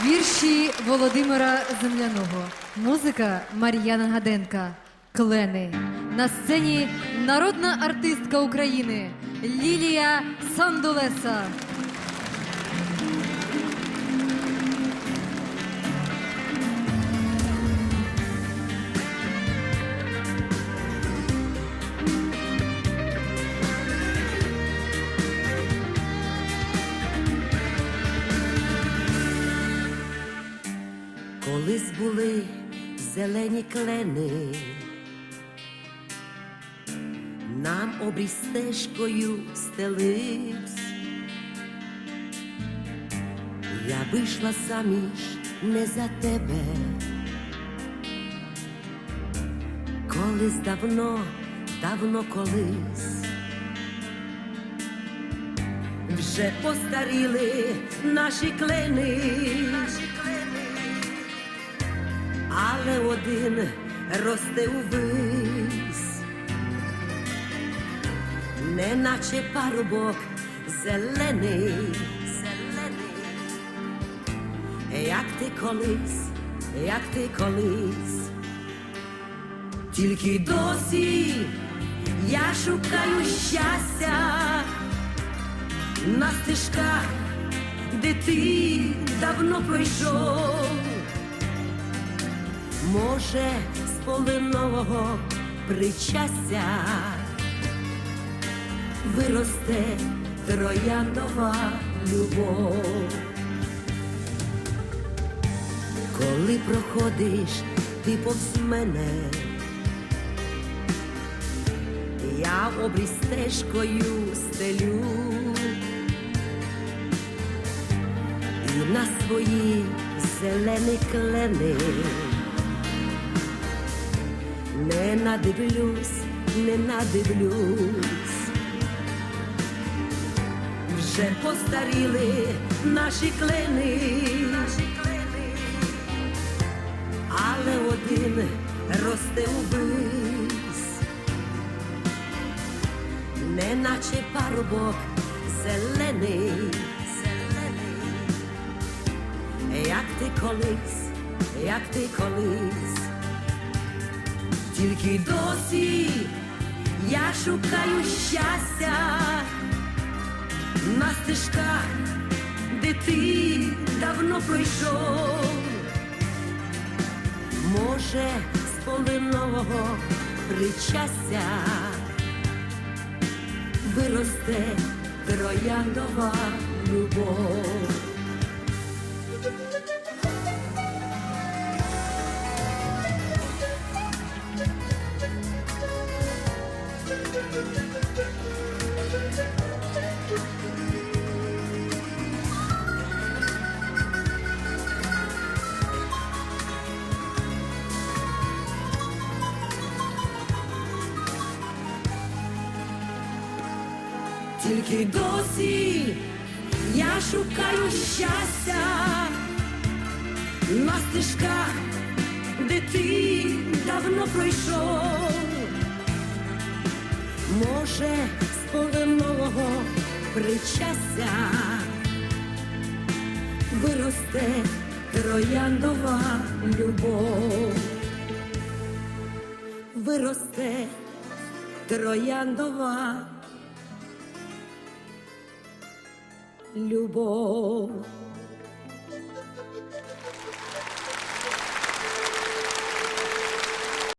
Вірші Володимира Земляного. Музика Мар'яна Гаденка. Клени. На сцені народна артистка України Лілія Сандулеса. Колись були зелені клени, нам обрій стежкою стеливсь. Я вийшла заміж не за тебе. Колись давно, давно колись. Вже постаріли наші клени, один росте увесь, неначе парубок зелений, зелений, як ти колись, як ти колись, тільки досі я шукаю щастя на стежках, де ти давно пройшов. Може, з полинового причастя виросте трояндова любов. Коли проходиш ти повз мене, я обрій стежкою стелю і на свої зелені клени не надивлюсь, не надивлюсь. Вже постаріли наші клени, але один росте увесь, неначе парубок зелений, зелений, як ти колись, як ти колись. Тільки досі я шукаю щастя на стежках, де ти давно пройшов. Може, з полинового причастя виросте трояндова любов. Тільки досі я шукаю щастя на стежках, де ти давно пройшов. Може, з полинового причастя виросте трояндова любов, виросте трояндова любов.